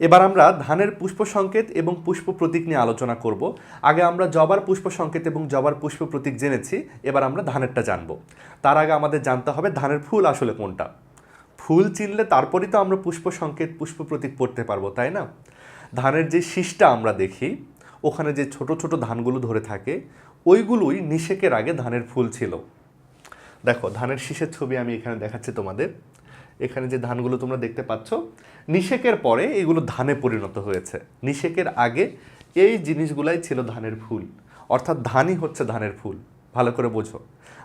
এবার আমরা ধানের পুষ্প সংকেত এবং পুষ্প প্রতীক নিয়ে আলোচনা করব। আগে আমরা জবার পুষ্প সংকেত এবং জবার পুষ্প প্রতীক জেনেছি, এবার আমরা ধানেরটা জানব। তার আগে আমাদের জানতে হবে ধানের ফুল আসলে কোনটা। ফুল চিনলে তারপরই তো আমরা পুষ্প সংকেত পুষ্প প্রতীক পড়তে পারব, তাই না? ধানের যে শীষটা আমরা দেখি, ওখানে যে ছোট ছোট ধানগুলো ধরে থাকে, ওইগুলোই নিষেকের আগে ধানের ফুল ছিল। দেখো, ধানের শীষের ছবি আমি এখানে দেখাচ্ছি তোমাদের। এখানে যে ধানগুলো তোমরা দেখতে পাচ্ছ, নিষেকের পরে এগুলো ধানে পরিণত হয়েছে। নিষেকের আগে এই জিনিসগুলাই ছিল ধানের ফুল। অর্থাৎ ধানই হচ্ছে ধানের ফুল। ভালো করে বোঝো।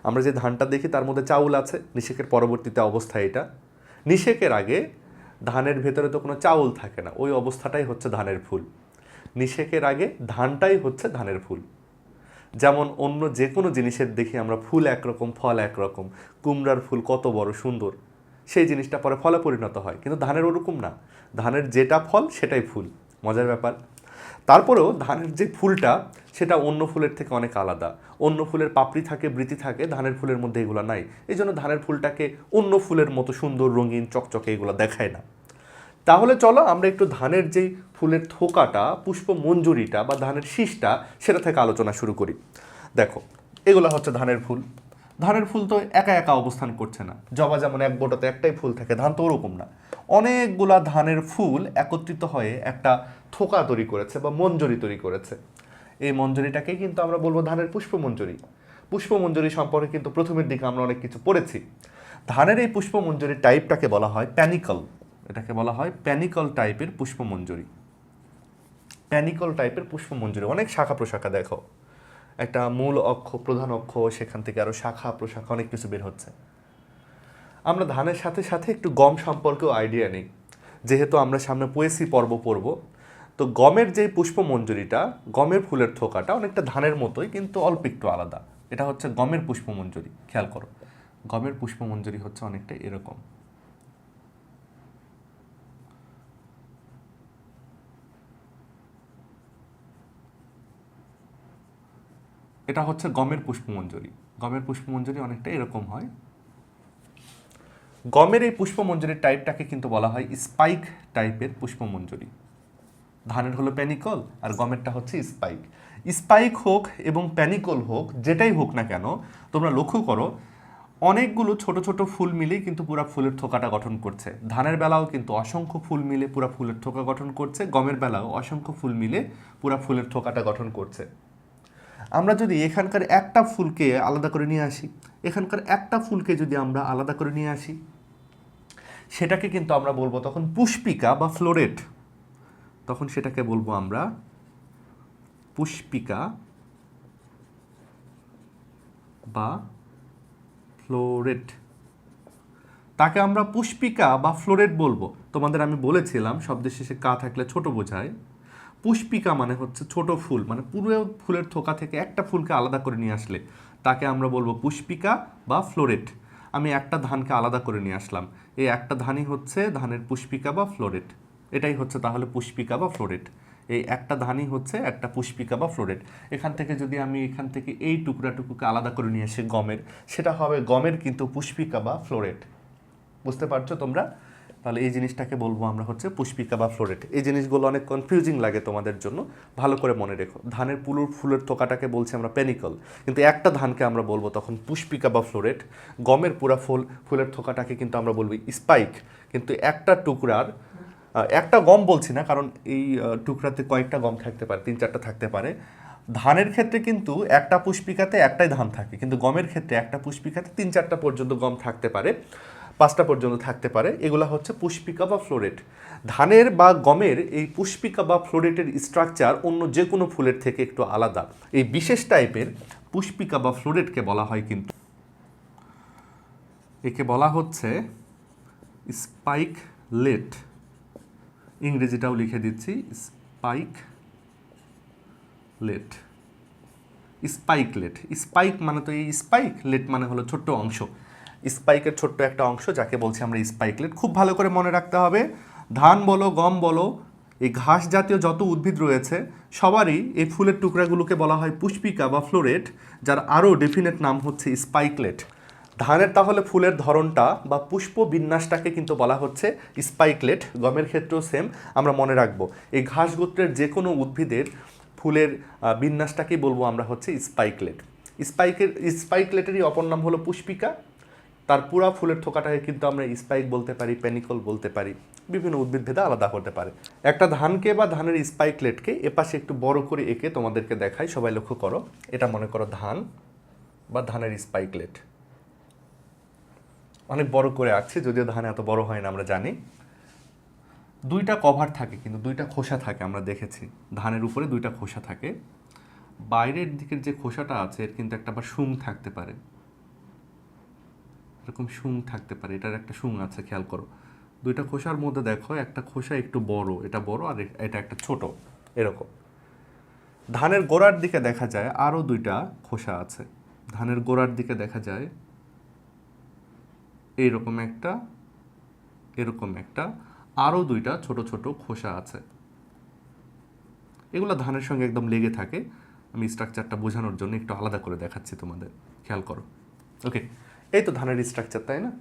আমরা যে ধানটা দেখি, তার মধ্যে চাউল আছে। নিষেকের পরবর্তীতে অবস্থা এটা। নিষেকের আগে ধানের ভেতরে তো কোনো চাউল থাকে না। ওই অবস্থাটাই হচ্ছে ধানের ফুল। নিষেকের আগে ধানটাই হচ্ছে ধানের ফুল। যেমন অন্য যে কোনো জিনিসের দেখি আমরা ফুল একরকম, ফল একরকম। কুমড়ার ফুল কত বড় সুন্দর। সেই জিনিসটা পরে ফলে পরিণত হয়। কিন্তু ধানের ওরকম না। ধানের যেটা ফল, সেটাই ফুল। মজার ব্যাপার। তারপরেও ধানের যে ফুলটা, সেটা অন্য ফুলের থেকে অনেক আলাদা। অন্য ফুলের পাপড়ি থাকে, বৃতি থাকে, ধানের ফুলের মধ্যে এগুলো নাই। এই জন্য ধানের ফুলটাকে অন্য ফুলের মতো সুন্দর, রঙিন, চকচকে এগুলো দেখায় না। তাহলে চলো আমরা একটু ধানের যেই ফুলের থোকাটা পুষ্প মঞ্জুরিটা বা ধানের শীষটা, সেটা থেকে আলোচনা শুরু করি। দেখো, এগুলো হচ্ছে ধানের ফুল। ধানের ফুল তো একা একা অবস্থান করছে না। জবা যেমন এক গোটাতে একটাই ফুল থাকে, ধান তো ওরকম না। অনেকগুলা ধানের ফুল একত্রিত হয়ে একটা থোকা তৈরি করেছে বা মঞ্জরি তৈরি করেছে। এই মঞ্জরিটাকে কিন্তু আমরা বলব ধানের পুষ্পমঞ্জরি। পুষ্পমঞ্জরি সম্পর্কে কিন্তু প্রথমের দিকে আমরা অনেক কিছু পড়েছি। ধানের এই পুষ্পমঞ্জরির টাইপটাকে বলা হয় প্যানিকল এটাকে বলা হয় প্যানিকল টাইপের পুষ্পমঞ্জরি। প্যানিকল টাইপের পুষ্পমঞ্জরি। অনেক শাখা প্রশাখা দেখো। একটা মূল অক্ষ, প্রধান অক্ষ, সেখান থেকে আরও শাখা, প্রশাখা অনেক কিছু বের হচ্ছে। আমরা ধানের সাথে সাথে একটু গম সম্পর্কেও আইডিয়া নিই। যেহেতু আমরা সামনে পোয়েসি পর্ব পড়ব, তো গমের যে পুষ্পমঞ্জরিটা, গমের ফুলের থোকাটা অনেকটা ধানের মতোই, কিন্তু অল্প একটু আলাদা। এটা হচ্ছে গমের পুষ্পমঞ্জরি, খেয়াল করো। গমের পুষ্পমঞ্জরি হচ্ছে অনেকটা এরকম। এটা হচ্ছে গমের পুষ্পমঞ্জরি। গমের পুষ্পমঞ্জরি অনেকটা এরকম হয়। গমের এই পুষ্পমঞ্জরির টাইপটাকে কিন্তু বলা হয় স্পাইক টাইপের পুষ্পমঞ্জরি। ধানের হলো প্যানিকল আর গমেরটা হচ্ছে স্পাইক স্পাইক হোক এবং প্যানিকল হোক, যেটাই হোক না কেন, তোমরা লক্ষ্য করো, অনেকগুলো ছোট ছোট ফুল মিলেই কিন্তু পুরা ফুলের থোকাটা গঠন করছে। ধানের বেলাও কিন্তু অসংখ্য ফুল মিলে পুরা ফুলের থোকা গঠন করছে, গমের বেলাও অসংখ্য ফুল মিলে পুরা ফুলের থোকাটা গঠন করছে। আমরা যদি এখানকার একটা ফুলকে আলাদা করে নিয়ে আসি, এখানকার একটা ফুলকে যদি আমরা আলাদা করে নিয়ে আসি, সেটাকে কিন্তু আমরা বলব তখন পুষ্পিকা বা ফ্লোরেট। তখন সেটাকে বলব আমরা পুষ্পিকা বা ফ্লোরেট। তাকে আমরা পুষ্পিকা বা ফ্লোরেট বলব। তোমাদের আমি বলেছিলাম, শব্দের শেষে কা থাকলে ছোট বোঝায়। পুষ্পিকা মানে হচ্ছে ছোট ফুল মানে পুরো ফুলের থোকা থেকে একটা ফুলকে আলাদা করে নিয়ে আসলে। তাকে আমরা বলব পুষ্পিকা বা ফ্লোরেট। আমি একটা ধানকে আলাদা করে নিয়ে আসলাম। এই একটা ধানই হচ্ছে ধানের পুষ্পিকা বা ফ্লোরেট। এটাই হচ্ছে তাহলে পুষ্পিকা বা ফ্লোরেট। এই একটা ধানই হচ্ছে একটা পুষ্পিকা বা ফ্লোরেট। এখান থেকে যদি আমি এখান থেকে এই টুকরাটুকুকে আলাদা করে নিয়ে আসি গমের, সেটা হবে গমের কিন্তু পুষ্পিকা বা ফ্লোরেট। বুঝতে পারছ তোমরা? তাহলে এই জিনিসটাকে বলব আমরা হচ্ছে পুষ্পিকা বা ফ্লোরেট। এই জিনিসগুলো অনেক কনফিউজিং লাগে তোমাদের জন্য। ভালো করে মনে রেখো। ধানের পুলুর ফুলের থোকাটাকে বলছি আমরা পেনিকল কিন্তু একটা ধানকে আমরা বলব তখন পুষ্পিকা বা ফ্লোরেট। গমের পুরা ফুল, ফুলের থোকাটাকে কিন্তু আমরা বলব স্পাইক কিন্তু একটা টুকরার একটা গম বলছি না, কারণ এই টুকরাতে কয়েকটা গম থাকতে পারে, তিন চারটা থাকতে পারে। ধানের ক্ষেত্রে কিন্তু একটা পুষ্পিকাতে একটাই ধান থাকে। কিন্তু গমের ক্ষেত্রে একটা পুষ্পিকাতে তিন চারটা পর্যন্ত গম থাকতে পারে। পাঁচটা পর্যন্ত থাকতে পারে। এগুলো হচ্ছে পুষ্পিকা বা ফ্লোরেট। ধানের বা গমের এই পুষ্পিকা বা ফ্লোরেটের স্ট্রাকচার অন্য যে কোনো ফুলের থেকে একটু আলাদা। এই বিশেষ টাইপের পুষ্পিকা বা ফ্লোরেটকে বলা হয় কিন্তু একে বলা হচ্ছে স্পাইক লেট ইংরেজিটাও লিখে দিচ্ছি স্পাইক লেট স্পাইকলেট স্পাইক মানে তো এই স্পাইক লেট মানে হলো ছোট্ট অংশ। স্পাইকের ছোট্ট একটা অংশ, যাকে বলছি আমরা স্পাইকলেট। খুব ভালো করে মনে রাখতে হবে। ধান বলো, গম বলো, এই ঘাস জাতীয় যত উদ্ভিদ রয়েছে, সবারই এই ফুলের টুকরাগুলোকে বলা হয় পুষ্পিকা বা ফ্লোরেট, যার আরও ডেফিনেট নাম হচ্ছে স্পাইকলেট। ধানের তাহলে ফুলের ধরনটা বা পুষ্প বিন্যাসটাকে কিন্তু বলা হচ্ছে স্পাইকলেট। গমের ক্ষেত্রেও সেম আমরা মনে রাখব। এই ঘাস গোত্রের যে কোনো উদ্ভিদের ফুলের বিন্যাসটাকেই বলব আমরা হচ্ছে স্পাইকলেট। স্পাইকের, স্পাইকলেটেরই অপর নাম হলো পুষ্পিকা। তার পুরা ফুলের থোকাটাকে কিন্তু আমরা স্পাইক বলতে পারি প্যানিকল বলতে পারি, বিভিন্ন উদ্ভিদ ভেদে আলাদা হতে পারে। একটা ধানকে বা ধানের স্পাইকলেটকে এপাশে একটু বড় করে এঁকে তোমাদেরকে দেখাই, সবাই লক্ষ্য করো, এটা মনে করো ধান বা ধানের স্পাইকলেট অনেক বড় করে আঁকছি, যদিও ধান এত বড় হয় না, আমরা জানি। দুইটা কভার থাকে, কিন্তু দুইটা খোসা থাকে, আমরা দেখেছি। ধানের উপরে দুইটা খোসা থাকে। বাইরের দিকের যে খোসাটা আছে, এর কিন্তু একটা আবার শুং থাকতে পারে। এরকম শুং থাকতে পারে, এটার একটা শুং আছে, খেয়াল করো। দুইটা খোসার মধ্যে দেখো, একটা খোসা একটু বড়, এটা বড় আর এটা একটা ছোট, এরকম। ধানের গোড়ার দিকে দেখা যায় আরও দুইটা খোসা আছে। ধানের গোড়ার দিকে দেখা যায় এইরকম একটা, এরকম একটা আরও দুইটা ছোট ছোট খোসা আছে। এগুলো ধানের সঙ্গে একদম লেগে থাকে। আমি স্ট্রাকচারটা বোঝানোর জন্য একটু আলাদা করে দেখাচ্ছি তোমাদের, খেয়াল করো। ওকে এই তো ধানের স্ট্রাকচার তাই না?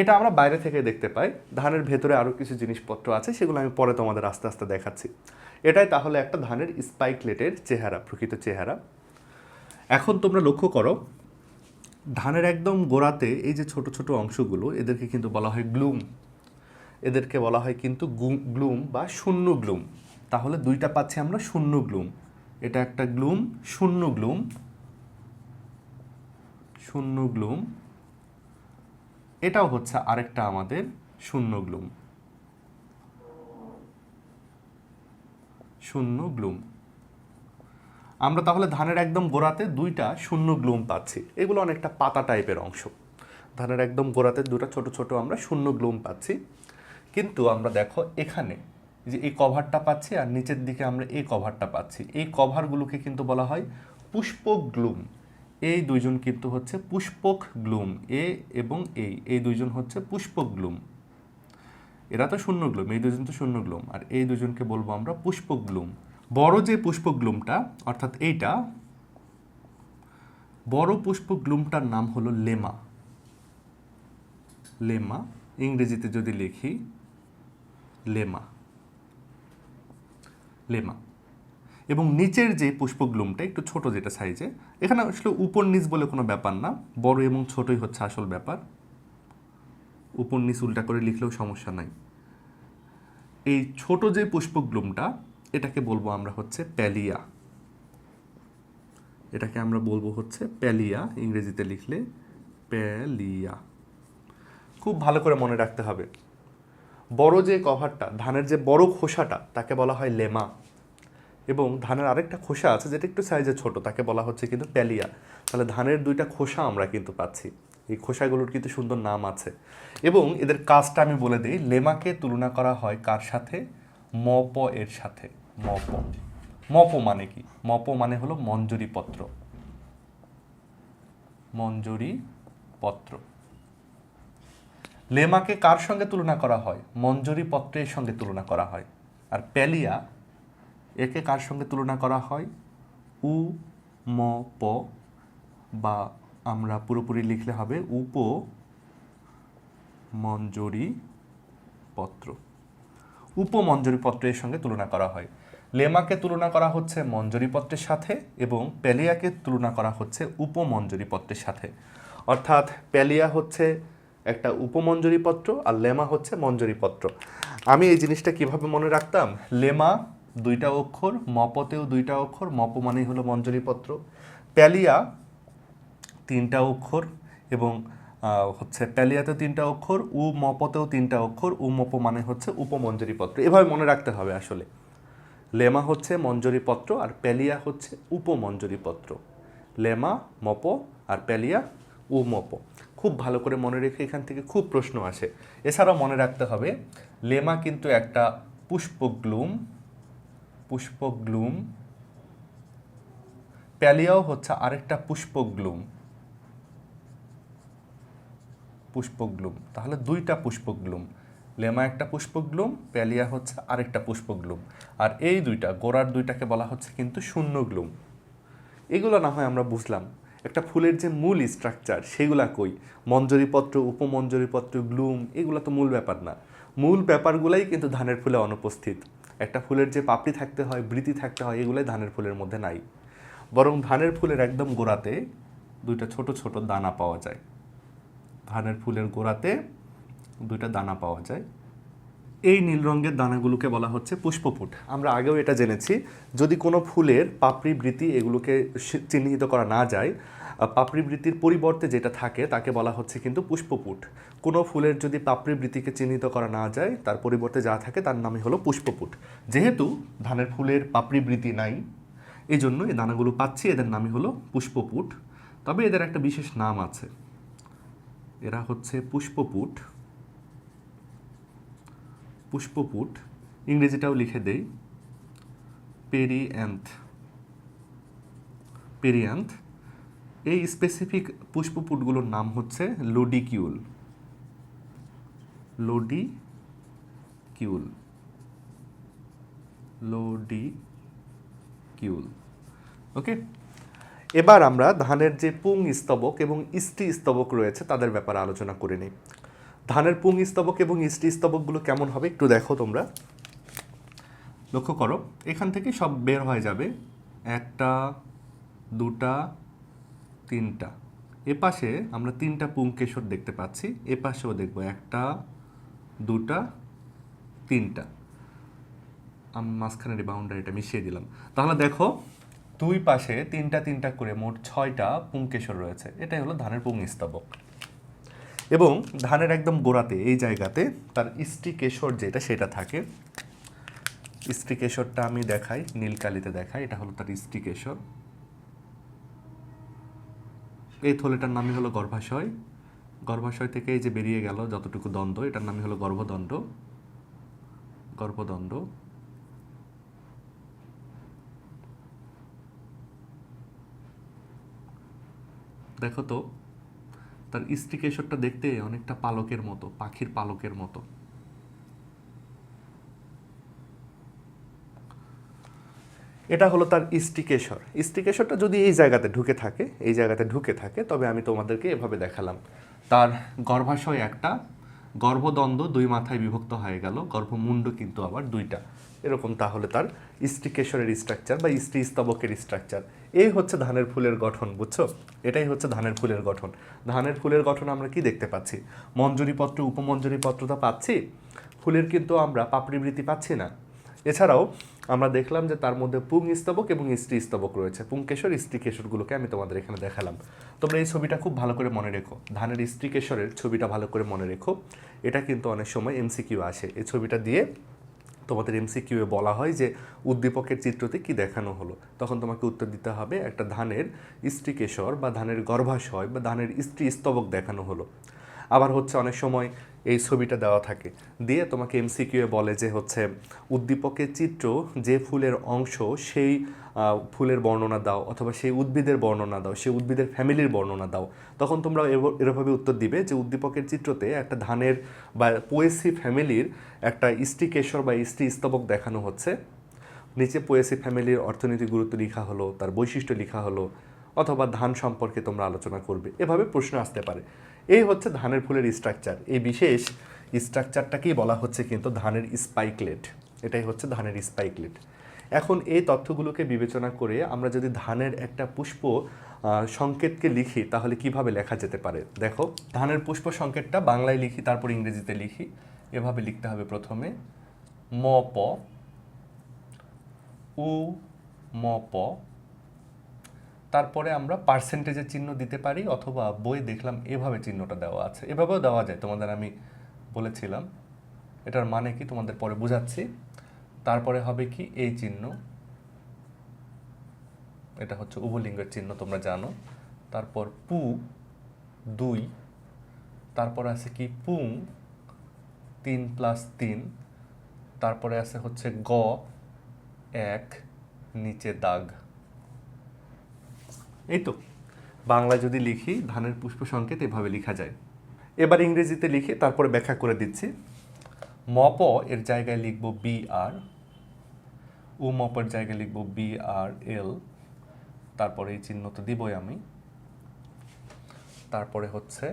এটা আমরা বাইরে থেকে দেখতে পাই। ধানের ভেতরে আরও কিছু জিনিসপত্র আছে, সেগুলো আমি পরে তোমাদের আস্তে আস্তে দেখাচ্ছি। এটাই তাহলে একটা ধানের স্পাইকলেটের চেহারা, প্রকৃত চেহারা। এখন তোমরা লক্ষ্য করো, ধানের একদম গোড়াতে এই যে ছোট ছোট অংশগুলো, এদেরকে কিন্তু বলা হয় গ্লুম এদেরকে বলা হয় কিন্তু গ্লুম বা শূন্য গ্লুম তাহলে দুইটা পাচ্ছি আমরা, শূন্য গ্লুম এটা একটা গ্লুম শূন্য গ্লুম শূন্য গ্লুম। এটাও হচ্ছে আরেকটা আমাদের শূন্য গ্লুম। শূন্য গ্লুম। আমরা তাহলে ধানের একদম গোড়াতে দুইটা শূন্য গ্লুম পাচ্ছি। এগুলো অনেকটা পাতা টাইপের অংশ। ধানের একদম গোড়াতে দুটো ছোট ছোট আমরা শূন্য গ্লুম পাচ্ছি। কিন্তু আমরা দেখো এখানে যে এই কভারটা পাচ্ছি আর নিচের দিকে আমরা এই কভারটা পাচ্ছি। এই কভারগুলোকে কিন্তু বলা হয় পুষ্পক গ্লুম এই দুইজন কিন্তু হচ্ছে পুষ্পক গ্লুম, এ এবং এই এই দুইজন হচ্ছে পুষ্পক গ্লুম। এরা তো শূন্য গ্লুম, এই দুজন তো শূন্য গ্লুম, আর এই দুজনকে বলব আমরা পুষ্পক গ্লুম। বড় যে পুষ্পক গ্লুমটা, অর্থাৎ এইটা, বড় পুষ্পক গ্লুমটার নাম হলো লেমা। লেমা, ইংরেজিতে যদি লিখি, লেমা। লেমা। এবং নিচের যে পুষ্পগ্লুমটা, একটু ছোট যেটা সাইজে এখানে আসলে উপর নিচ বলে কোনো ব্যাপার না, বড় এবং ছোটই হচ্ছে আসল ব্যাপার। উপর নিচ উল্টা করে লিখলেও সমস্যা নাই। এই ছোট যে পুষ্পগ্লুমটা, এটাকে বলব আমরা হচ্ছে প্যালিয়া। এটাকে আমরা বলব হচ্ছে প্যালিয়া, ইংরেজিতে লিখলে প্যালিয়া। খুব ভালো করে মনে রাখতে হবে। বড় যে কভারটা, ধানের যে বড় খোসাটা, তাকে বলা হয় লেমা। এবং ধানের আরেকটা খোসা আছে যেটা একটু সাইজে ছোট, তাকে বলা হচ্ছে কিন্তু প্যালিয়া তাহলে ধানের দুইটা খোসা আমরা কিন্তু পাচ্ছি। এই খোসাগুলোর কিন্তু সুন্দর নাম আছে। এবং এদের কাজটা আমি বলে দিই, লেমাকে তুলনা করা হয় কার সাথে? মপ এর সাথে। মপ। মপ মানে কি? মপ মানে হলো মঞ্জুরি পত্র। মঞ্জুরি পত্র। লেমাকে কার সঙ্গে তুলনা করা হয়? মঞ্জুরি পত্রের সঙ্গে তুলনা করা হয়। আর প্যালিয়া একে কার সঙ্গে তুলনা করা হয়? উ, ম, প বা আমরা পুরোপুরি লিখলে হবে উপ মঞ্জুরি পত্র। উপমঞ্জুরি পত্রের সঙ্গে তুলনা করা হয়। লেমাকে তুলনা করা হচ্ছে মঞ্জুরি পত্রের সাথে এবং প্যালিয়াকে তুলনা করা হচ্ছে উপমঞ্জুরি পত্রের সাথে। অর্থাৎ প্যালিয়া হচ্ছে একটা উপমঞ্জুরি পত্র আর লেমা হচ্ছে মঞ্জুরি পত্র। আমি এই জিনিসটা কীভাবে মনে রাখতাম? লেমা দুইটা অক্ষর, মপতেও দুইটা অক্ষর, মপ মানেই হলো মঞ্জুরি পত্র প্যালিয়া, তিনটা অক্ষর এবং হচ্ছে প্যালিয়াতে তিনটা অক্ষর, উ মপতেও তিনটা অক্ষর, উ মপ মানে হচ্ছে উপমঞ্জুরি পত্র এভাবে মনে রাখতে হবে আসলে। লেমা হচ্ছে মঞ্জুরি পত্র আর প্যালিয়া হচ্ছে উপমঞ্জুরি পত্র লেমা, মপ আর প্যালিয়া, উ, মপ। খুব ভালো করে মনে রেখে এখান থেকে খুব প্রশ্ন আসে। এছাড়াও মনে রাখতে হবে, লেমা কিন্তু একটা পুষ্পগ্লুম পুষ্পগ্লুম। প্যালিয়াও হচ্ছে আরেকটা পুষ্পগ্লুম। পুষ্পগ্লুম। তাহলে দুইটা পুষ্পগ্লুম। লেমা একটা পুষ্পগ্লুম, প্যালিয়া হচ্ছে আরেকটা পুষ্পগ্লুম। আর এই দুইটা, গোড়ার দুইটাকে বলা হচ্ছে কিন্তু শূন্য গ্লুম এগুলো না হয় আমরা বুঝলাম, একটা ফুলের যে মূল স্ট্রাকচার সেগুলা কই? মঞ্জরিপত্র, উপমঞ্জরিপত্র, গ্লুম, এগুলো তো মূল ব্যাপার না। মূল ব্যাপারগুলাই কিন্তু ধানের ফুলে অনুপস্থিত। একটা ফুলের যে পাপড়ি থাকতে হয়, বৃতি থাকতে হয়, এগুলাই ধানের ফুলের মধ্যে নাই। বরং ধানের ফুলের একদম গোড়াতে দুইটা ছোট ছোট দানা পাওয়া যায়। ধানের ফুলের গোড়াতে দুইটা দানা পাওয়া যায়। এই নীল রঙের দানাগুলোকে বলা হচ্ছে পুষ্পপুট। আমরা আগেও এটা জেনেছি, যদি কোনো ফুলের পাপড়ি, বৃতি এগুলোকে চিহ্নিত করা না যায় আহ, পাপড়ি বৃত্তির পরিবর্তে যেটা থাকে তাকে বলা হচ্ছে কিন্তু পুষ্পপুট। কোনো ফুলের যদি পাপড়ি বৃত্তিকে চিহ্নিত করা না যায় তার পরিবর্তে যা থাকে তার নামই হলো পুষ্পপুট। যেহেতু ধানের ফুলের পাপড়ি বৃত্তি নাই এই জন্য এই দানাগুলো পাচ্ছি এদের নামই হলো পুষ্পপুট। তবে এদের একটা বিশেষ নাম আছে। এরা হচ্ছে পুষ্পপুট। পুষ্পপুট ইংরেজিটাও লিখে দেই। পেরিঅ্যান্থ পেরিয়ান্থ এই স্পেসিফিক পুষ্পপুটগুলোর নাম হচ্ছে লোডিকিউল লোডিকিউল লোডিকিউল ওকে এবার আমরা ধানের যে পুং স্তবক এবং ইষ্টি স্তবক রয়েছে তাদের ব্যাপারে আলোচনা করে নিই। ধানের পুং স্তবক এবং ইষ্টি স্তবকগুলো কেমন হবে একটু দেখো তোমরা। লক্ষ্য করো, এখান থেকে সব বের হয়ে যাবে। একটা, দুটা তিনটা। এ পাশে আমরা তিনটা পুংকেশর দেখতে পাচ্ছি। এ পাশেও দেখব একটা, দুটা, তিনটা। আমি, মাঝখানের বাউন্ডারিটা মিশিয়ে দিলাম। তাহলে দেখো, দুই পাশে তিনটা তিনটা করে মোট ছয়টা পুংকেশর রয়েছে। এটাই হলো ধানের পুং স্তবক এবং ধানের একদম গোড়াতে, এই জায়গাতে তার ইষ্টি কেশর যেটা, সেটা থাকে। ইষ্টি কেশরটা আমি দেখাই, নীলকালিতে দেখাই। এটা হলো তার ইষ্টি কেশর এই থলেটার নামই হলো গর্ভাশয়। গর্ভাশয় থেকে এই যে বেরিয়ে গেল যতটুকু দ্বন্দ্ব এটার নামই হলো গর্ভদণ্ড। গর্ভদণ্ড। দেখো তো, তার স্ত্রী কেশরটা দেখতে অনেকটা পালকের মতো, পাখির পালকের মতো। এটা হলো তার ইস্টিকেশর। ইস্টিকেশরটা যদি এই জায়গাতে ঢুকে থাকে, এই জায়গাতে ঢুকে থাকে, তবে আমি তোমাদেরকে এভাবে দেখালাম। তার গর্ভাশয় একটা, গর্ভদ্বন্দ্ব দুই মাথায় বিভক্ত হয়ে গেল, গর্ভমুণ্ড কিন্তু আবার দুইটা। এরকম তাহলে তার ইস্টিকেশরের স্ট্রাকচার বা ইষ্টি স্তবকের স্ট্রাকচার এই হচ্ছে ধানের ফুলের গঠন, বুঝছ? এটাই হচ্ছে ধানের ফুলের গঠন। ধানের ফুলের গঠন আমরা কি দেখতে পাচ্ছি? মঞ্জুরিপত্র, উপমঞ্জুরিপত্র তো পাচ্ছি। ফুলের কিন্তু আমরা পাপড়িবৃত্তি পাচ্ছি না। এছাড়াও আমরা দেখলাম যে তার মধ্যে পুং স্তবক এবং স্ত্রী স্তবক রয়েছে। পুংকেশর, স্ত্রী কেশরগুলোকে আমি তোমাদের এখানে দেখালাম। তোমরা এই ছবিটা খুব ভালো করে মনে রেখো। ধানের স্ত্রী কেশরের ছবিটা ভালো করে মনে রেখো। এটা কিন্তু অনেক সময় এমসিকিউ আসে। এই ছবিটা দিয়ে তোমাদের এমসিকিউ এ বলা হয় যে উদ্দীপকের চিত্রতে কি দেখানো হলো। তখন তোমাকে উত্তর দিতে হবে, একটা ধানের স্ত্রী কেশর বা ধানের গর্ভাশয় বা ধানের স্ত্রী স্তবক দেখানো হলো। আবার হচ্ছে অনেক সময় এই ছবিটা দেওয়া থাকে। দিয়ে তোমাকে এমসিকিউ বলে যে হচ্ছে, উদ্দীপকের চিত্র যে ফুলের অংশ সেই ফুলের বর্ণনা দাও অথবা সেই উদ্ভিদের বর্ণনা দাও, সেই উদ্ভিদের ফ্যামিলির বর্ণনা দাও। তখন তোমরা এরভাবে উত্তর দিবে যে উদ্দীপকের চিত্রতে একটা ধানের বা পোয়েসি ফ্যামিলির একটা ইষ্টি কেশর বা ইষ্টি স্তবক দেখানো হচ্ছে। নিচে পোয়েসি ফ্যামিলির অর্থনৈতিক গুরুত্ব লেখা হলো, তার বৈশিষ্ট্য লেখা হলো, অথবা ধান সম্পর্কে তোমরা আলোচনা করবে। এভাবে প্রশ্ন আসতে পারে। এই হচ্ছে ধানের ফুলের স্ট্রাকচার এই বিশেষ স্ট্রাকচারটাকেই বলা হচ্ছে কিন্তু ধানের স্পাইকলেট এটাই হচ্ছে ধানের স্পাইকলেট এখন এই তথ্যগুলোকে বিবেচনা করে আমরা যদি ধানের একটা পুষ্প সংকেতকে লিখি, তাহলে কীভাবে লেখা যেতে পারে? দেখো, ধানের পুষ্প সংকেতটা বাংলায় লিখি, তারপর ইংরেজিতে লিখি। এভাবে লিখতে হবে প্রথমে, ম, প, উ, ম, প তারপরে আমরা পার্সেন্টেজের চিহ্ন দিতে পারি অথবা বই দেখলাম এভাবে চিহ্নটা দেওয়া আছে। এভাবেও দেওয়া যায়, তোমাদের আমি বলেছিলাম। এটার মানে কি তোমাদের পরে বোঝাচ্ছি। তারপরে হবে কি এই চিহ্ন। এটা হচ্ছে উভলিঙ্গের চিহ্ন, তোমরা জানো। তারপর পু, দুই। তারপর আছে কি পুং, তিন প্লাস তিন। তারপরে আছে হচ্ছে গ, এক, নিচে দাগ। এই তো বাংলায় যদি লিখি, ধানের পুষ্প সংকেত এভাবে লেখা যায়। এবার ইংরেজিতে লিখে তারপরে ব্যাখ্যা করে দিচ্ছি। মপ এর জায়গায় লিখব বি আর উমপের জায়গায় লিখব বি আর এল তারপরে এই চিহ্ন তো দিবই আমি। তারপরে হচ্ছে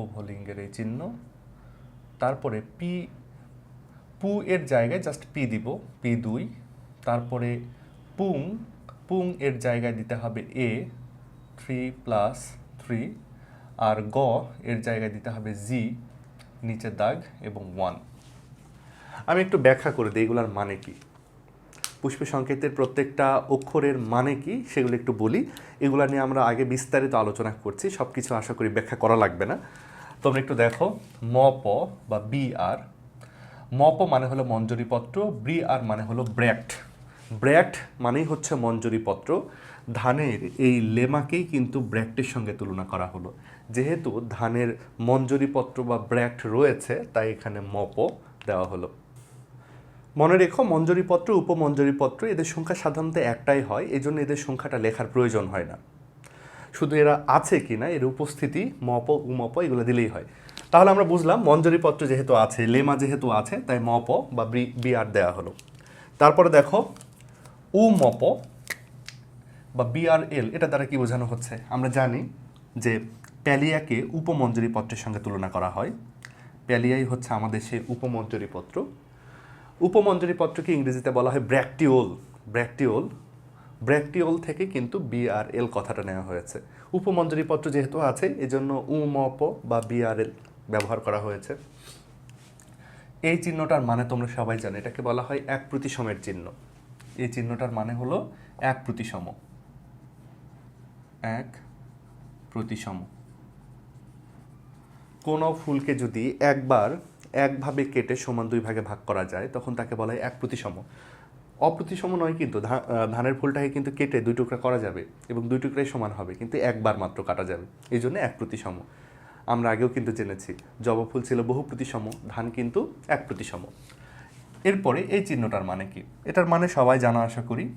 উভলিঙ্গের এই চিহ্ন। তারপরে পি পু এর জায়গায় জাস্ট পি দিব পি দুই। তারপরে পুং পুং এর জায়গায় দিতে হবে এ, থ্রি প্লাস থ্রি, আর গ এর জায়গায় দিতে হবে জি, নিচের দাগ এবং ওয়ান। আমি একটু ব্যাখ্যা করে দিই, এগুলার মানে কি? পুষ্প সংকেতের প্রত্যেকটা অক্ষরের মানে কি, সেগুলো একটু বলি। এগুলো নিয়ে আমরা আগে বিস্তারিত আলোচনা করছি সব কিছু আশা করি ব্যাখ্যা করা লাগবে না। তোমরা একটু দেখো, ম, প বা বি, আর। ম, প মানে হলো মঞ্জুরিপত্র, বি, আর মানে হলো ব্র্যাক্ট। ব্র্যাক্ট মানেই হচ্ছে মঞ্জুরিপত্র। ধানের এই লেমাকেই কিন্তু ব্র্যাক্টের সঙ্গে তুলনা করা হলো। যেহেতু ধানের মঞ্জুরিপত্র বা ব্র্যাক্ট রয়েছে, তাই এখানে মপ দেওয়া হলো। মনে রেখো, মঞ্জুরিপত্র, উপমঞ্জুরিপত্র এদের সংখ্যা সাধারণত একটাই হয় এই জন্য এদের সংখ্যাটা লেখার প্রয়োজন হয় না। শুধু এরা আছে কি না এর উপস্থিতি, মপ, উমপ এগুলো দিলেই হয়। তাহলে আমরা বুঝলাম, মঞ্জুরিপত্র যেহেতু আছে, লেমা যেহেতু আছে, তাই মপ বা, বিআর দেওয়া হলো। তারপরে দেখো উমপ বা বিআরএল এটা দ্বারা কি বোঝানো হচ্ছে? আমরা জানি যে প্যালিয়াকে উপমঞ্জুরিপত্রের সঙ্গে তুলনা করা হয়। প্যালিয়াই হচ্ছে আমাদের সেই উপমঞ্জুরিপত্র উপমঞ্জুরিপত্রকে ইংরেজিতে বলা হয় ব্র্যাকটিওল। ব্র্যাকটিওল ব্র্যাকটিওল থেকে কিন্তু বিআরএল কথাটা নেওয়া হয়েছে। উপমঞ্জুরিপত্র যেহেতু আছে, এজন্য উমপ বা বিআরএল ব্যবহার করা হয়েছে। এই চিহ্নটার মানে তোমরা সবাই জানো, এটাকে বলা হয় এক প্রতিসমের চিহ্ন। এই চিহ্নটার মানে হলো এক প্রতিসম। এক প্রতিসম। কোনো ফুলকে যদি একবার একভাবে কেটে সমান দুই ভাগে ভাগ করা যায়, তখন তাকে বলা হয় এক প্রতিসম। অপ্রতিসম নয় কিন্তু ধানের ফুলটাকে কিন্তু কেটে দুই টুকরা করা যাবে এবং দুই টুকরাই সমান হবে, কিন্তু একবার মাত্র কাটা যাবে। এই জন্য এক প্রতিসম। আমরা আগেও কিন্তু জেনেছি, জবা ফুল ছিল বহু প্রতিসম, ধান কিন্তু এক প্রতিসম। এরপরে এই চিহ্নটার মানে কি? এটার মানে সবাই জানা, আশা করি।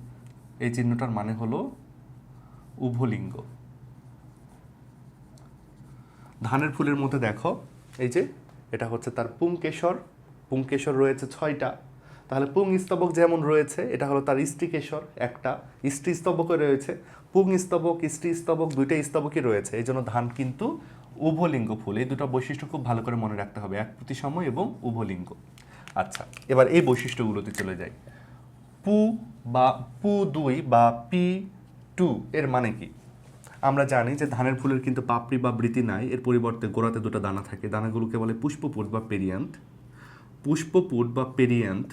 এই চিহ্নটার মানে হলো উভলিঙ্গ। ধানের ফুলের মধ্যে দেখো, এই যে, এটা হচ্ছে তার পুংকেশর। পুংকেশর রয়েছে ছয়টা। তাহলে পুং স্তবক যেমন রয়েছে, এটা হলো তার স্ত্রীকেশর, একটা। স্ত্রী স্তবকও রয়েছে। পুং স্তবক, স্ত্রী স্তবক, দুইটা স্তবকই রয়েছে। এই জন্য ধান কিন্তু উভলিঙ্গ ফুল। এই দুটো বৈশিষ্ট্য খুব ভালো করে মনে রাখতে হবে। এক প্রতিসম এবং উভলিঙ্গ। আচ্ছা এবার এই বৈশিষ্ট্যগুলোতে চলে যাই। পু বা পু দুই বা পি টু এর মানে কি? আমরা জানি যে ধানের ফুলের কিন্তু পাপড়ি বা বৃতি নাই, এর পরিবর্তে গোড়াতে দুটো দানা থাকে। দানাগুলোকে বলে পুষ্পপুট বা পেরিয়ান্ত পুষ্পপুট বা পেরিয়ান্ত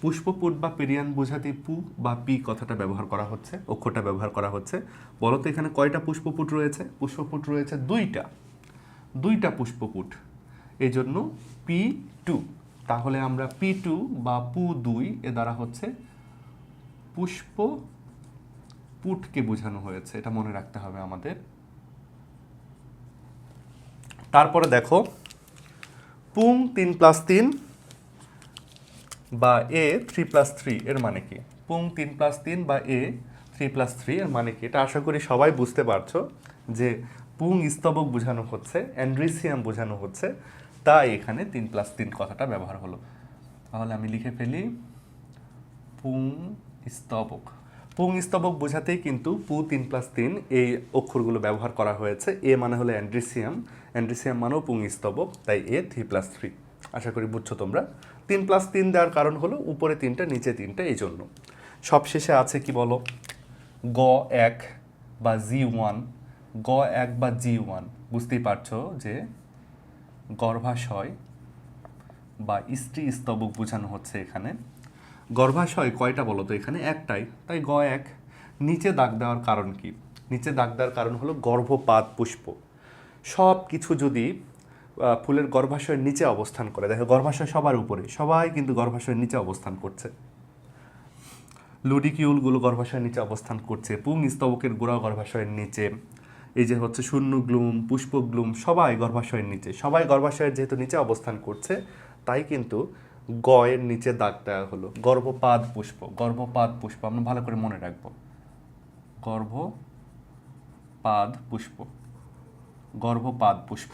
পুষ্পপুট বা পেরিয়ান্থ বোঝাতে পু বা পি কথাটা ব্যবহার করা হচ্ছে, অক্ষরটা ব্যবহার করা হচ্ছে। বলো তো এখানে কয়টা পুষ্পপুট রয়েছে? পুষ্পপুট রয়েছে দুইটা। দুইটা পুষ্পপুট। এই জন্য পি টু। তাহলে আমরা পি টু বা পু দুই এ দ্বারা হচ্ছে পুষ্প পুটকে বোঝানো হয়েছে, এটা মনে রাখতে হবে আমাদের। তারপরে দেখো, পুং তিন প্লাস তিন বা এ থ্রি প্লাস থ্রি এর মানে কি? পুং তিন প্লাস তিন বা এ থ্রি প্লাস থ্রি এর মানে কি? এটা আশা করি সবাই বুঝতে পারছ যে পুং স্তবক বোঝানো হচ্ছে, অ্যান্ড্রিসিয়াম বোঝানো হচ্ছে। তাই এখানে তিন প্লাস তিন কথাটা ব্যবহার হলো। তাহলে আমি লিখে ফেলি, পুং স্তবক। পুং স্তবক বোঝাতেই কিন্তু পু তিন প্লাস তিন এই অক্ষরগুলো ব্যবহার করা হয়েছে। এ মানে হলো অ্যান্ড্রিসিয়াম। অ্যান্ড্রিসিয়াম মানেও পুং স্তবক, তাই এ থ্রি প্লাস থ্রি আশা করি বুঝছ তোমরা। তিন প্লাস তিন দেওয়ার কারণ হলো উপরে তিনটা, নিচে তিনটা, এই জন্য। সবশেষে আছে কি বলো? গ এক বা জি ওয়ান। গ এক বা জি ওয়ান। বুঝতেই পারছ যে গর্ভাশয় বা স্ত্রী স্তবক বোঝানো হচ্ছে এখানে। গর্ভাশয় কয়টা বলো তো এখানে? একটাই। তাই গ এক। নিচে দাগ দেওয়ার কারণ কি? নিচে দাগ দেওয়ার কারণ হলো গর্ভপাত পুষ্প। সব কিছু যদি ফুলের গর্ভাশয়ের নিচে অবস্থান করে, দেখো গর্ভাশয় সবার উপরে, সবাই কিন্তু গর্ভাশয়ের নিচে অবস্থান করছে। লুডিকিউলগুলো গর্ভাশয়ের নিচে অবস্থান করছে, পুং স্তবকের গোড়া গর্ভাশয়ের নিচে এই যে হচ্ছে শূন্য গ্লুম, পুষ্প গ্লুম, সবাই গর্ভাশয়ের নিচে, সবাই গর্ভাশয়ের যেহেতু নিচে অবস্থান করছে, তাই কিন্তু গয়ের নিচে দাগ দেওয়া হলো গর্ভপাত পুষ্প গর্ভপাত পুষ্প, আমরা ভালো করে মনে রাখব। গর্ভপাদ পুষ্প, গর্ভপাত পুষ্প।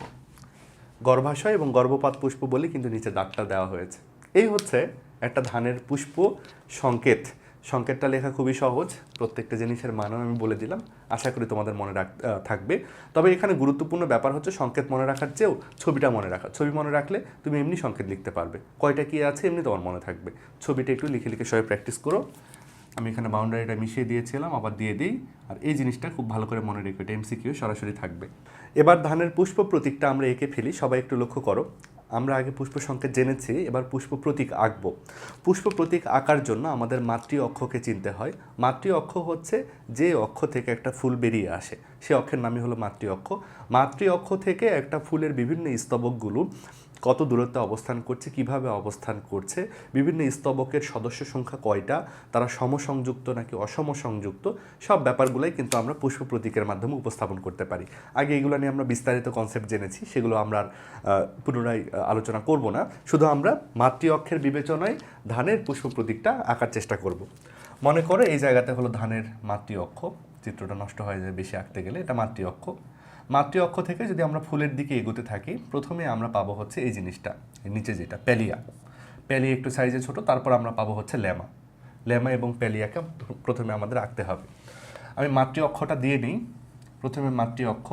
গর্ভাশয় এবং গর্ভপাত পুষ্প বলে কিন্তু নিচে দাগটা দেওয়া হয়েছে। এই হচ্ছে একটা ধানের পুষ্প সংকেত। সংকেতটা লেখা খুবই সহজ, প্রত্যেকটা জিনিসের মানও আমি বলে দিলাম, আশা করি তোমাদের মনে রাখ থাকবে। তবে এখানে গুরুত্বপূর্ণ ব্যাপার হচ্ছে সংকেত মনে রাখার চেয়েও ছবিটা মনে রাখা। ছবি মনে রাখলে তুমি এমনি সংকেত লিখতে পারবে। কয়টা কী আছে এমনি তোমার মনে থাকবে। ছবিটা একটু লিখে লিখে সবাই প্র্যাকটিস করো। আমি এখানে বাউন্ডারিটা মিশিয়ে দিয়েছিলাম, আবার দিয়ে দিই। আর এই জিনিসটা খুব ভালো করে মনে রেখো, এটা এমসিকিউ সরাসরি থাকবে। এবার ধানের পুষ্প প্রতীকটা আমরা এঁকে ফেলি, সবাই একটু লক্ষ্য করো। আমরা আগে পুষ্প সংকেত জেনেছি, এবার পুষ্প প্রতীক আঁকব। পুষ্প প্রতীক আঁকার জন্য আমাদের মাতৃ অক্ষকে চিনতে হয়। মাতৃ অক্ষ হচ্ছে যে অক্ষ থেকে একটা ফুল বেরিয়ে আসে। সে অক্ষের নামই হলো মাতৃ অক্ষ মাতৃ অক্ষ থেকে একটা ফুলের বিভিন্ন স্তবকগুলো কত দূরত্বে অবস্থান করছে, কীভাবে অবস্থান করছে, বিভিন্ন স্তবকের সদস্য সংখ্যা কয়টা, তারা সমসংযুক্ত নাকি অসম সংযুক্ত সব ব্যাপারগুলোই কিন্তু আমরা পুষ্প প্রতীকের মাধ্যমে উপস্থাপন করতে পারি। আগে এগুলো নিয়ে আমরা বিস্তারিত কনসেপ্ট জেনেছি, সেগুলো আমরা পুনরায় আলোচনা করব না। শুধু আমরা মাতৃ অক্ষের বিবেচনায় ধানের পুষ্প প্রতীকটা আঁকার চেষ্টা করব। মনে করো এই জায়গাতে হলো ধানের মাতৃ অক্ষ, চিত্রটা নষ্ট হয়ে যায় বেশি আঁকতে গেলে, এটা মাতৃ অক্ষ। মাতৃ অক্ষ থেকে যদি আমরা ফুলের দিকে এগোতে থাকি, প্রথমে আমরা পাবো হচ্ছে এই জিনিসটা নিচে যেটা, প্যালিয়া। প্যালিয়া একটু সাইজে ছোট, তারপর আমরা পাবো হচ্ছে ল্যামা ল্যামা এবং প্যালিয়াকে প্রথমে আমাদের আঁকতে হবে। আমি মাতৃ অক্ষটা দিয়ে নিই। প্রথমে মাতৃ অক্ষ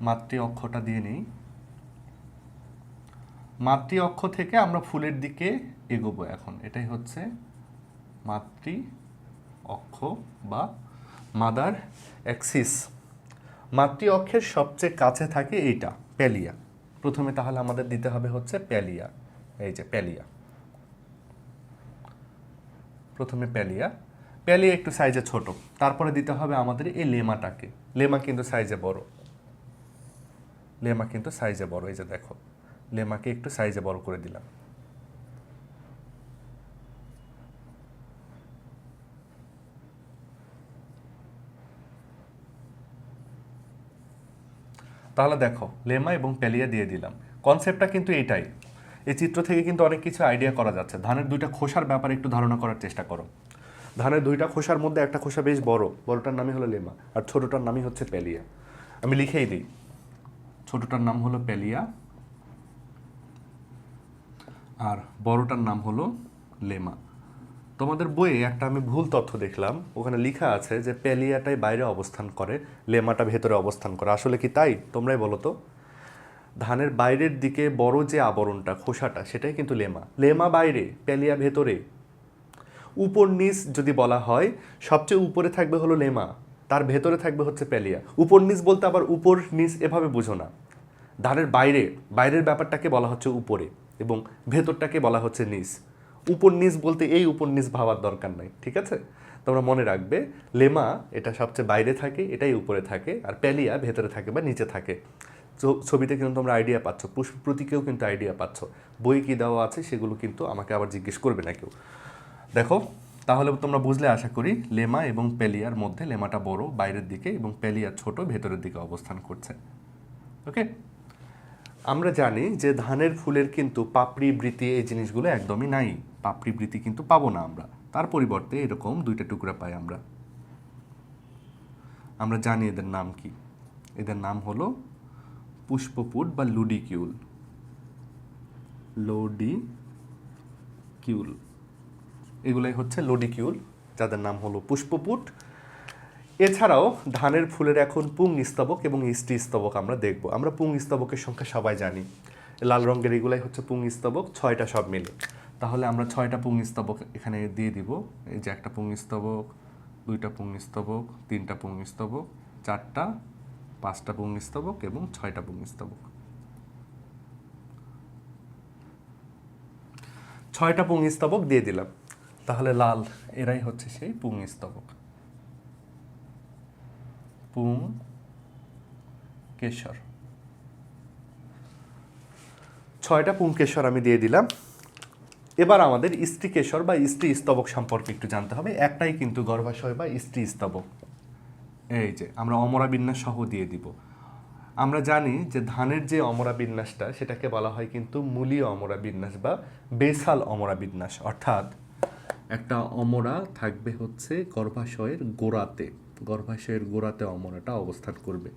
মাতৃ অক্ষটা দিয়ে নিই। মাতৃ অক্ষ থেকে আমরা ফুলের দিকে এগোবো এখন। এটাই হচ্ছে মাতৃ অক্ষ বা মাদার অ্যাক্সিস। মাতৃ অক্ষের সবচেয়ে কাছে থাকে এইটা, প্যালিয়া। প্রথমে তাহলে আমাদের দিতে হবে হচ্ছে প্যালিয়া, এই যে প্যালিয়া। প্রথমে প্যালিয়া। প্যালিয়া একটু সাইজে ছোট। তারপরে দিতে হবে আমাদের এই লেমাটাকে। লেমা কিন্তু সাইজে বড়। লেমা কিন্তু সাইজে বড়, এই যে দেখো। লেমাকে একটু সাইজে বড় করে দিলাম। তাহলে দেখো, লেমা এবং প্যালিয়া দিয়ে দিলাম। কনসেপ্টটা কিন্তু এটাই। এই চিত্র থেকে কিন্তু অনেক কিছু আইডিয়া করা যাচ্ছে। ধানের দুইটা খোসার ব্যাপারে একটু ধারণা করার চেষ্টা করো। ধানের দুইটা খোসার মধ্যে একটা খোসা বেশ বড়, বড়টার নামই হলো লেমা, আর ছোটোটার নামই হচ্ছে প্যালিয়া। আমি লিখেই দিই। ছোটোটার নাম হলো প্যালিয়া, আর বড়টার নাম হলো লেমা। তোমাদের বইয়ে একটা আমি ভুল তথ্য দেখলাম। ওখানে লেখা আছে যে প্যালিয়াটাই বাইরে অবস্থান করে, লেমাটা ভেতরে অবস্থান করে। আসলে কি তাই? তোমরাই বলো তো। ধানের বাইরের দিকে বড় যে আবরণটা, খোসাটা, সেটাই কিন্তু লেমা। লেমা বাইরে, প্যালিয়া ভেতরে। উপর নিচ যদি বলা হয়, সবচেয়ে উপরে থাকবে হলো লেমা, তার ভেতরে থাকবে হচ্ছে প্যালিয়া। উপর নিচ বলতে আবার উপর নিচ এভাবে বুঝো না। ধানের বাইরে, বাইরের ব্যাপারটাকে বলা হচ্ছে উপরে এবং ভেতরটাকে বলা হচ্ছে নিচ। উপর নিচ বলতে এই উপর ভাবার দরকার নাই, ঠিক আছে? তোমরা মনে রাখবে, লেমা এটা সবচেয়ে বাইরে থাকে, এটাই উপরে থাকে, আর প্যালিয়া ভেতরে থাকে বা নিচে থাকে। ছবিতে কিন্তু তোমরা আইডিয়া পাচ্ছ পুষ্প প্রতীকেও কিন্তু আইডিয়া পাচ্ছ। বই কি দেওয়া আছে সেগুলো কিন্তু আমাকে আবার জিজ্ঞেস করবে না কেউ। দেখো, তাহলে তোমরা বুঝলে আশা করি, লেমা এবং পেলিয়ার মধ্যে, লেমাটা বড় বাইরের দিকে এবং পেলিয়া ছোট ভেতরের দিকে অবস্থান করছে। ওকে? আমরা জানি যে ধানের ফুলের কিন্তু পাপড়ি, বৃতি এই জিনিসগুলো একদমই নাই। পাপড়ি বৃতি কিন্তু পাবো না আমরা। তার পরিবর্তে এরকম দুইটা টুকরা পাই আমরা। আমরা জানি এদের নাম কি। এদের নাম হলো পুষ্পপুট বা লুডিকিউল। লোডি কিউল এগুলাই হচ্ছে লোডিকিউল, যাদের নাম হলো পুষ্পপুট। এছাড়াও ধানের ফুলের এখন পুং স্তবক এবং ইষ্টি স্তবক আমরা দেখব। আমরা পুং স্তবকের সংখ্যা সবাই জানি। লাল রঙের এগুলাই হচ্ছে পুং স্তবক, ছয়টা সব মিলে। তাহলে আমরা ছয়টা পুং স্তবক এখানে দিয়ে দিব। এই যে একটা পুং স্তবক দুইটা পুং স্তবক তিনটা পুং স্তবক চারটা, পাঁচটা পুং স্তবক এবং ছয়টা পুং স্তবক ছয়টা পুং স্তবক দিয়ে দিলাম। তাহলে লাল, এরাই হচ্ছে সেই পুং স্তবক পুং কেশর। ছয়টা পুংকেশর আমি দিয়ে দিলাম। এবার আমাদের স্ত্রী কেশর বা স্ত্রী স্তবক সম্পর্কে একটু জানতে হবে। একটাই কিন্তু গর্ভাশয় বা স্ত্রী স্তবক। এই যে, আমরা অমরা বিন্যাস সহ দিয়ে দিব। আমরা জানি যে ধানের যে অমরা বিন্যাসটা, সেটাকে বলা হয় কিন্তু মূলীয় অমরা বিন্যাস বা বেসাল অমরা বিন্যাস। অর্থাৎ একটা অমরা থাকবে হচ্ছে গর্ভাশয়ের গোড়াতে। গর্ভাশয়ের গোড়াতে অমরাটা অবস্থান করবে।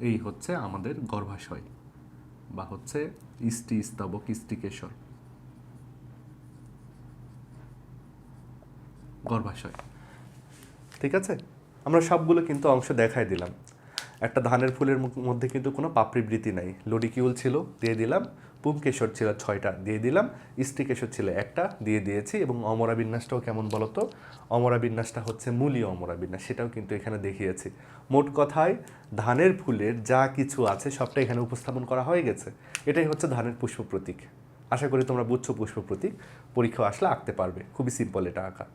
এই হচ্ছে আমাদের গর্ভাশয় বা হচ্ছে ইষ্টি স্তবক ইষ্টিকেশর গর্ভাশয়। ঠিক আছে? আমরা সবগুলো কিন্তু অংশ দেখাই দিলাম। একটা ধানের ফুলের মধ্যে কিন্তু কোনো পাপড়িবৃত্তি নাই। লডিকিউল ছিল, দিয়ে দিলাম। পুংকেশর ছিল ছয়টা, দিয়ে দিলাম। স্ত্রীকেশর ছিল একটা, দিয়ে দিয়েছি। এবং অমরা বিন্যাসটাও কেমন বলতো? অমরা বিন্যাসটা হচ্ছে মূলীয় অমরা বিন্যাস, সেটাও কিন্তু এখানে দেখিয়েছি। মোট কথায়, ধানের ফুলের যা কিছু আছে, সবটা এখানে উপস্থাপন করা হয়ে গেছে। এটাই হচ্ছে ধানের পুষ্প প্রতীক আশা করি তোমরা বুঝছ পুষ্প প্রতীক পরীক্ষা আসলে আঁকতে পারবে। খুবই সিম্পল এটা আঁকা।